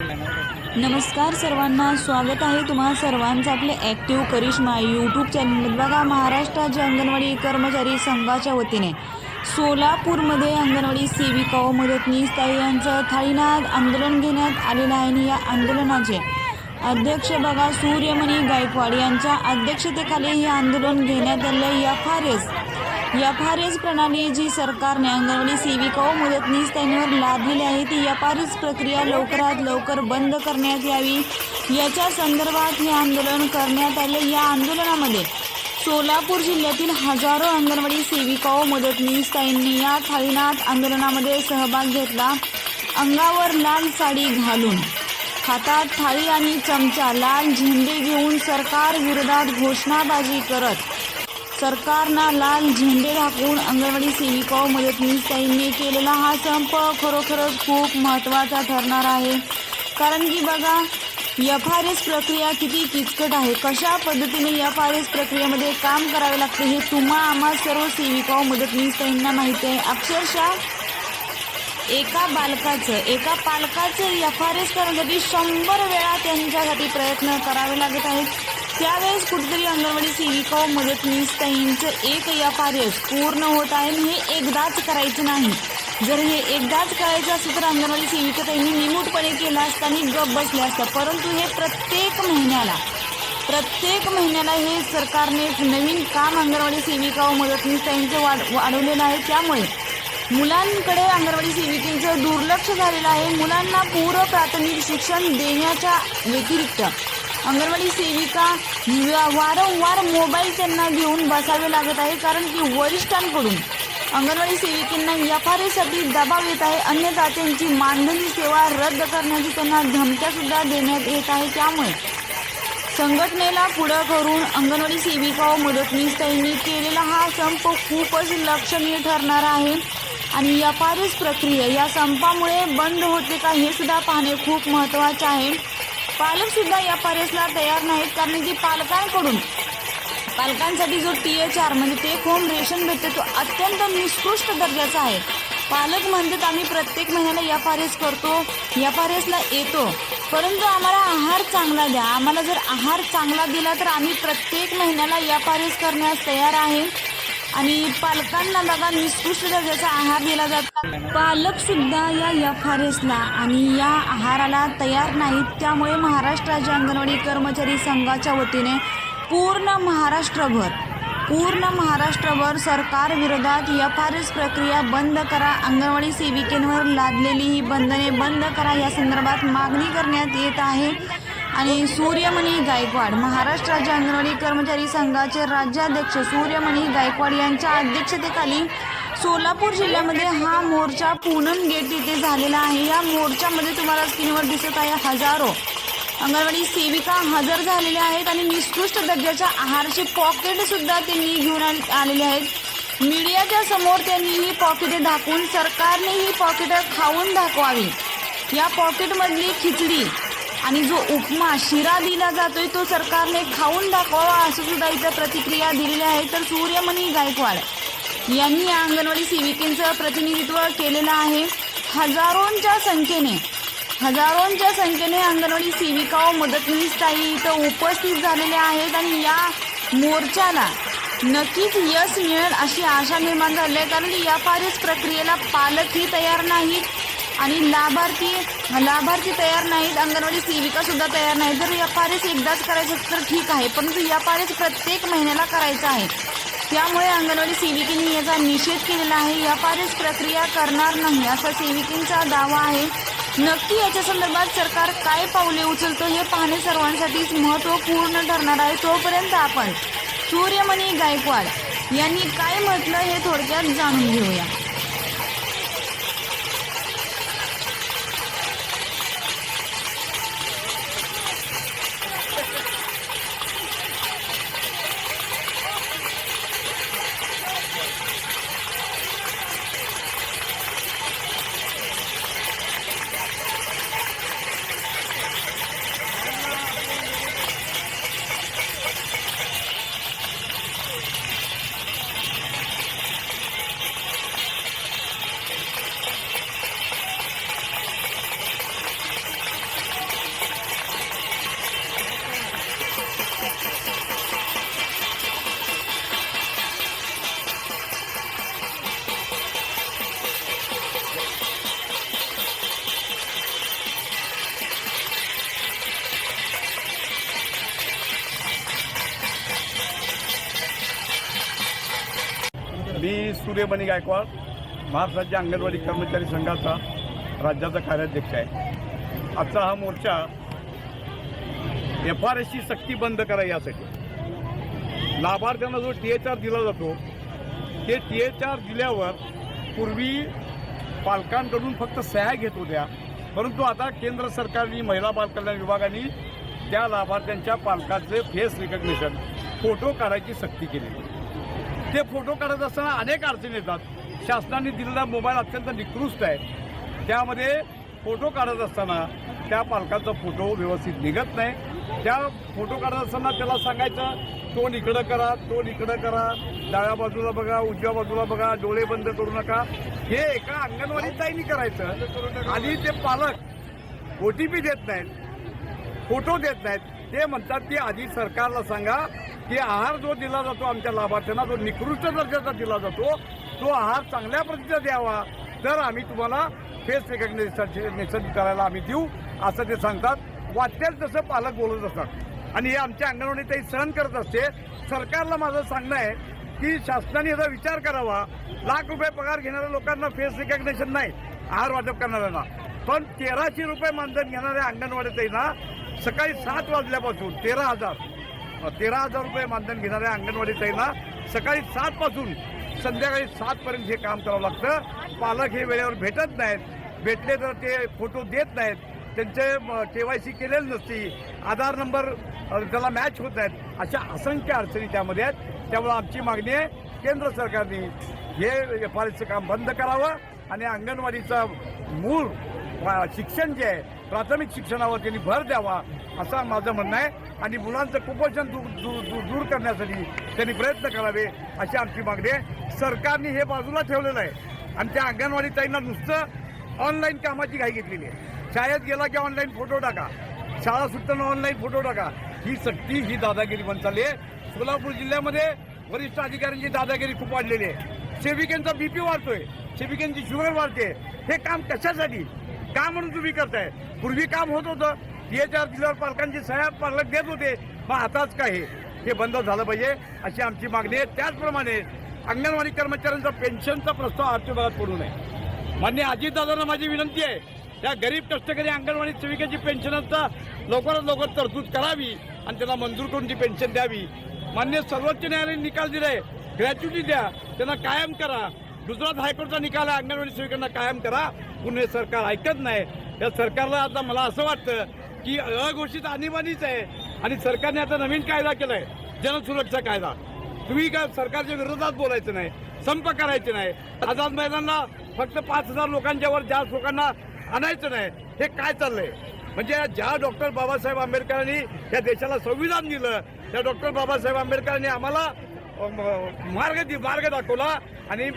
नमस्कार सर्वांना स्वागत आहे तुम्हा सर्वांचं आपले ॲक्टिव्ह करिश्मा यूट्यूब चॅनलमध्ये बघा महाराष्ट्र राज्य अंगणवाडी कर्मचारी संघाच्या वतीने. सोलापूरमध्ये अंगणवाडी सेविका व मदतनीस ताई यांचं थाळीनाद आंदोलन घेण्यात आलेलं आहे आणि या आंदोलनाचे अध्यक्ष बघा सूर्यमणी गायकवाड यांच्या अध्यक्षतेखाली हे आंदोलन घेण्यात आलं F R S F R S प्रणाली जी सरकारने अंगणवाडी सेविका व मदतनीस त्यांवर लादलेली आहे ती एफ आर एस प्रक्रिया लवकरात लवकर बंद करण्यात यावी. याच्या संदर्भात हे आंदोलन करण्यात आले. या आंदोलनामध्ये सोलापूर जिल्ह्यातील हजारो अंगणवाडी सेविका व मदतनीस ताईंनी या थाळीनाथ आंदोलनामध्ये सहभाग घेतला. अंगावर लाल साडी घालून हातात थाळी आणि चमचा लाल झेंडे घेऊन सरकार विरोधात घोषणाबाजी करत सरकारनं लाल झेंडे दाखवून अंगणवाडी सेविका व मदतनीसताईंनी केलेला हा संप खरोखरच खूप महत्त्वाचा ठरणार आहे. कारण की बघा एफ आर एस प्रक्रिया किती किचकट आहे. कशा पद्धतीने एफ आर एस प्रक्रियेमध्ये काम करावे लागते हे तुम्हा आम्हा सर्व सेविका व मदतनीसताईंना माहिती आहे. अक्षरशः एका बालकाचं एका पालकाचं एफ आर एस करण्यासाठी शंभर वेळा त्यांच्यासाठी प्रयत्न करावे लागत आहेत. त्यावेळेस कुठेतरी अंगणवाडी सेविका व मदतनीसताईंचं एक या आर पूर्ण होत आहे आणि हे एकदाच करायचं नाही. जर हे एकदाच करायचं असेल तर अंगणवाडी सेविका त्यांनी निमूटपणे केलं असतं आणि गप बसले असतं परंतु हे प्रत्येक महिन्याला प्रत्येक महिन्याला हे सरकारने एक नवीन काम अंगणवाडी सेविका व मदतनीसताईंचं वाढ वाढवलेलं आहे. त्यामुळे मुलांकडे अंगणवाडी सेविकेचं दुर्लक्ष झालेलं आहे. मुलांना पूर्व प्राथमिक शिक्षण देण्याच्या व्यतिरिक्त अंगणवाडी सेविका वारंवार मोबाईल त्यांना घेऊन बसावे लागत आहे कारण की वरिष्ठांकडून अंगणवाडी सेविकांना एफ आर एसाठी दबाव येत आहे. अन्यथा त्यांची मानधनी सेवा रद्द करण्याची त्यांना धमक्यासुद्धा देण्यात येत आहे. त्यामुळे संघटनेला पुढं करून अंगणवाडी सेविका व मदतनीस त्यांनी केलेला हा संप खूपच लक्षणीय ठरणार आहे. आणि एफ आर एस प्रक्रिया या संपामुळे बंद होते का हे सुद्धा पाहणे खूप महत्त्वाचे आहे. पालक सुद्धा एफ आर एसला तयार नाहीत कारण की पालकांकडून पालकांसाठी जो टी एच आर म्हणजे टेक होम रेशन भेटते तो अत्यंत निकृष्ट दर्जाचा आहे. पालक म्हणतात आम्ही प्रत्येक महिन्याला एफ आर एस करतो या आर एसला येतो. परंतु आम्हाला आहार चांगला द्या. आम्हाला जर आहार चांगला दिला तर आम्ही प्रत्येक महिन्याला या आर एस करण्यास तयार आहे. आणि पालकांना बघा निष्कृष्ट दर्जाचा आहार दिला जातो. पालक सुद्धा या एफ आर एसला आणि या आहाराला तयार नाहीत. त्यामुळे महाराष्ट्र राज्य अंगणवाडी कर्मचारी संघाच्या वतीने पूर्ण महाराष्ट्रभर पूर्ण महाराष्ट्रभर सरकार विरोधात एफ आर एस प्रक्रिया बंद करा. अंगणवाडी सेविकेंवर लादलेली ही बंधने बंद करा. या संदर्भात मागणी करण्यात येत आहे. आणि सूर्यमणी गायकवाड महाराष्ट्र राज्य अंगणवाडी कर्मचारी संघाचे राज्याध्यक्ष सूर्यमणी गायकवाड यांच्या अध्यक्षतेखाली सोलापूर जिल्ह्यामध्ये हा मोर्चा पूनम गेट इथे झालेला आहे. या मोर्चामध्ये तुम्हाला स्क्रीनवर दिसत आहे हजारो अंगणवाडी सेविका हजर झालेल्या आहेत आणि निकृष्ट दर्जाच्या आहारचे पॉकेटसुद्धा त्यांनी घेऊन आलेले आहेत. मीडियाच्या समोर त्यांनी ही पॉकेटे दाखवून सरकारने ही पॉकेटं खाऊन दाखवावी. या पॉकेटमधली खिचडी आणि जो उपमा शिरा दिला जातोय तो सरकारने खाऊन दाखवावा असं सुद्धा इथं प्रतिक्रिया दिलेली आहे. तर सूर्यमणी गायकवाड यांनी या अंगणवाडी सेविकेचं प्रतिनिधित्व केलेलं आहे. हजारोंच्या संख्येने हजारोंच्या संख्येने अंगणवाडी सेविका व मदतनीस ताई इथं उपस्थित झालेल्या आहेत आणि या मोर्चाला नक्कीच यश मिळेल अशी आशा निर्माण झाली आहे. कारण या फारच प्रक्रियेला पालकही तयार नाहीत. आणि लाभार्थी लाभार्थी तयार नाहीत अंगणवाडी सेविका सुद्धा तयार नाहीत. जर एफ आर एस एकदाच करायचं तर ठीक आहे परंतु एफ आर एस प्रत्येक महिन्याला करायचं आहे. त्यामुळे अंगणवाडी सेविकेने याचा निषेध केलेला आहे. एफ आर एस प्रक्रिया करणार नाही असा सेविकेंचा दावा आहे. नक्की याच्या संदर्भात सरकार काय पावले उचलतं हे पाहणे सर्वांसाठीच महत्त्वपूर्ण ठरणार आहे. तोपर्यंत आपण सूर्यमणी गायकवाड यांनी काय म्हटलं हे थोडक्यात जाणून घेऊया. मी सूर्यमणी गायकवाड महाराष्ट्राच्या अंगणवाडी कर्मचारी संघाचा राज्याचा कार्याध्यक्ष आहे. आजचा हा मोर्चा एफ आर एसची सक्ती बंद करा यासाठी. लाभार्थ्यांना जो टी एच आर दिला जातो ते टी एच आर दिल्यावर पूर्वी पालकांकडून फक्त सह्या घेत होत्या. परंतु आता केंद्र सरकारने महिला बालकल्याण विभागाने त्या लाभार्थ्यांच्या पालकाचे फेस रिकग्नेशन फोटो काढायची सक्ती केली. ते फोटो काढत असताना अनेक अडचणी येतात. शासनाने दिलेला मोबाईल अत्यंत निकृष्ट आहे. त्यामध्ये फोटो काढत असताना त्या पालकाचा फोटो व्यवस्थित निघत नाही. त्या फोटो काढत असताना त्याला सांगायचं तोंड इकडं करा तोंड इकडं करा. डाव्या बाजूला बघा उजव्या बाजूला बघा डोळे बंद करू नका. हे एका अंगणवाडीत जाईनी करायचं. आणि ते पालक ओ टी पी देत नाहीत फोटो देत नाहीत. ते म्हणतात की आधी सरकारला सांगा की आहार जो दिला जातो आमच्या लाभार्थ्यांना जो निकृष्ट दर्जाचा दिला जातो तो आहार चांगल्या प्रतीचा द्यावा. तर आम्ही तुम्हाला फेस रेकग्नेशन करायला आम्ही देऊ असं ते सांगतात. वाटेल तसं पालक बोलत असतात. आणि हे आमच्या अंगणवाडीतही सहन करत असते. सरकारला माझं सांगणं आहे की शासनाने याचा विचार करावा. लाख रुपये पगार घेणाऱ्या लोकांना फेस रिकग्नेशन नाही आहार वाटप करणाऱ्यांना. पण तेराशे रुपये मानधन घेणाऱ्या अंगणवाडीतही ना सकाळी सात वाजल्यापासून तेरा हजार तेरा हजार रुपये मानधन घेणाऱ्या अंगणवाडीतही ना सकाळी सात पासून संध्याकाळी सात पर्यंत हे काम करावं लागतं. पालक हे वेळेवर भेटत नाहीत. भेटले तर ते फोटो देत नाहीत. त्यांचे के वाय सी केलेली नसती. आधार नंबर त्याला मॅच होत नाहीत अशा असंख्य अडचणी त्यामध्ये आहेत. त्यामुळे आमची मागणी आहे केंद्र सरकारने हे एफ आर काम बंद करावं आणि अंगणवाडीचं मूळ वा- शिक्षण जे आहे प्राथमिक शिक्षणावर त्यांनी भर द्यावा असं माझं म्हणणं आहे. आणि मुलांचं कुपोषण दूर दूर दूर दूर करण्यासाठी त्यांनी प्रयत्न करावे अशी आमची मागणी आहे. सरकारने हे बाजूला ठेवलेलं आहे. आणि त्या अंगणवाडी ताईंना नुसतं ऑनलाईन कामाची घाई घेतलेली आहे. शाळेत गेला की ऑनलाईन फोटो टाका. शाळा सुटताना ऑनलाईन फोटो टाका. ही सक्ती ही दादागिरी बंद चालली आहे. सोलापूर जिल्ह्यामध्ये वरिष्ठ अधिकाऱ्यांची दादागिरी खूप वाढलेली आहे. सेविकांचा बीपी वाढतोय. सेविकांची शुगर वाढते. हे काम कशासाठी? का म्हणून तुम्ही करताय? पूर्वी काम होत होतं. टीएचआर दिल्यावर पालकांची सह्या पालक देत होते. मग आताच काय हे? हे बंद झालं पाहिजे अशी आमची मागणी आहे. त्याचप्रमाणे अंगणवाडी कर्मचाऱ्यांचा पेन्शनचा प्रस्ताव आर्थिक भागात पडू नये. मान्य अजितदादांना माझी विनंती आहे. या गरीब कष्टकरी अंगणवाडी सेविकेची पेन्शनचा लवकरात लवकर तरतूद करावी आणि त्यांना मंजूर करून ती पेन्शन द्यावी. मान्य सर्वोच्च न्यायालयाने निकाल दिलाय. ग्रॅच्युटी द्या. त्यांना कायम करा. गुजरात हायकोर्टचा निकाल आहे. अंगणवाडी सेविकांना कायम करा. पुणे सरकार ऐकत नाही. या सरकारला आता मला असं वाटतं की अघोषित आणीबाणीच आहे. आणि सरकारने आता नवीन कायदा केलाय. जनसुरक्षा कायदा. तुम्ही काय सरकारच्या विरोधात बोलायचं नाही. संप करायचे नाही. आझाद मैदानला फक्त पाच हजार लोकांच्या वर जास्त लोकांना आणायचं नाही. हे काय चाललंय? म्हणजे ज्या डॉक्टर बाबासाहेब आंबेडकरांनी या देशाला संविधान दिलं त्या डॉक्टर बाबासाहेब आंबेडकरांनी आम्हाला मार्ग दि- मार्ग दाखवला आणि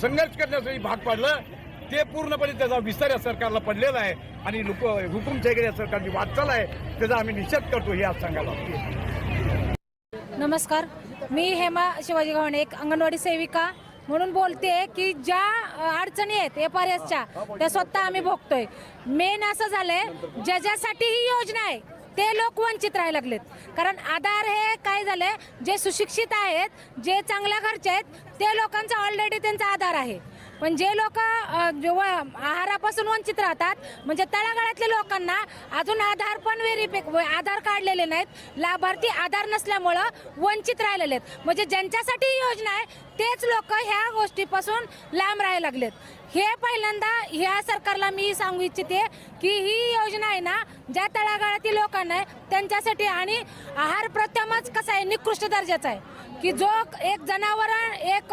संघर्ष करण्यासाठी भाग पाडलं. ते पूर्णपणे त्याचा विस्तार या सरकारला पडलेला आहे आणि लोक हुकुमशाही या सरकारची वाटचाल आहे त्याचा आम्ही निषेध करतो हे आज सांगायला नमस्कार. मी हेमा शिवाजी गव्हाणे एक अंगणवाडी सेविका. म्हणून बोलते की ज्या अडचणी आहेत एफ आर एसच्या त्या स्वतः आम्ही भोगतोय. मेन असं झालंय ज्याच्यासाठी ही योजना आहे ते लोक वंचित राहायला लागलेत. कारण आधार हे काय झालंय जे सुशिक्षित आहेत जे चांगल्या घरचे आहेत ते लोकांचा ऑलरेडी त्यांचा आधार आहे. पण जे लोक जेव्हा आहारापासून वंचित राहतात म्हणजे तळागाळातल्या लोकांना अजून आधार पण व्हेरिफिक आधार काढलेले नाहीत. लाभार्थी आधार नसल्यामुळं वंचित राहिलेले आहेत. म्हणजे ज्यांच्यासाठी योजना आहे तेच लोक ह्या गोष्टीपासून लांब राहायला लागलेत. हे पहिल्यांदा ह्या सरकारला मी सांगू इच्छिते की ही योजना आहे ना ज्या तळागाळातील लोकांना आहे त्यांच्यासाठी आणि आहार प्रथमच कसा आहे निकृष्ट दर्जाचा आहे. की जो एक जनावर एक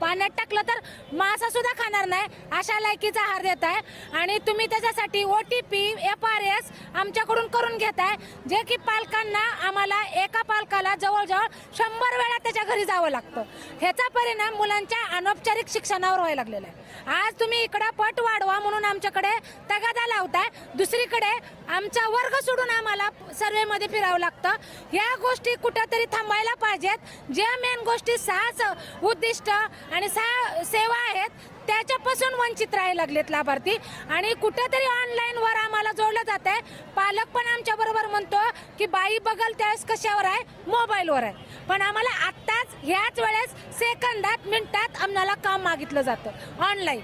पाण्यात टाकलं तर मासा सुद्धा खाणार नाही अशा लायकीचा आहार देत आहे. आणि तुम्ही त्याच्यासाठी O T P F R S आमच्याकडून करून घेत आहे जे की पालकांना आम्हाला एका पालकाला जवळजवळ शंभर वेळा त्याच्या घरी जावं लागतं. ह्याचा परिणाम मुलांच्या अनौपचारिक शिक्षणावर व्हायला लागलेला आहे. आज तुम्ही इकडं पट वाढवा म्हणून आमच्याकडे तगादा लावताय. दुसरीकडे आमचा वर्ग सोडून आम्हाला सर्वेमध्ये फिरावं लागतं. ह्या गोष्टी कुठंतरी थांबायला पाहिजेत. ज्या मेन गोष्टी सहा उद्दिष्ट आणि सहा सेवा आहेत त्याच्यापासून वंचित राहायला लागलेत लाभार्थी. आणि कुठेतरी ऑनलाईन वर आम्हाला जोडलं जात आहे पालक पण आमच्या बरोबर म्हणतो की बाई बघल त्यावेळेस कशावर आहे? मोबाईलवर आहे. पण आम्हाला आत्ताच ह्याच वेळेस सेकंदात मिनिटात आम्हाला काम मागितलं जातं. ऑनलाईन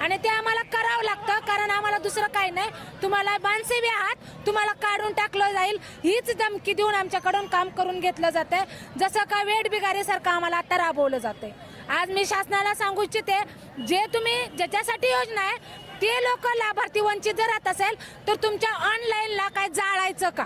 आणि ते आम्हाला करावं लागतं कारण आम्हाला दुसरं काही नाही. तुम्हाला बानसेवी आहात तुम्हाला काढून टाकलं जाईल. हीच धमकी देऊन आमच्याकडून काम करून घेतलं जाते जसं का वेड बिगारीसारखं आम्हाला आता राबवलं जाते आज मी शासनाला सांगू इच्छिते जे तुम्ही ज्याच्यासाठी योजना आहे ते लोक लाभार्थी वंचित जर राहत असेल तर तुमच्या ऑनलाईनला काय जाळायचं का?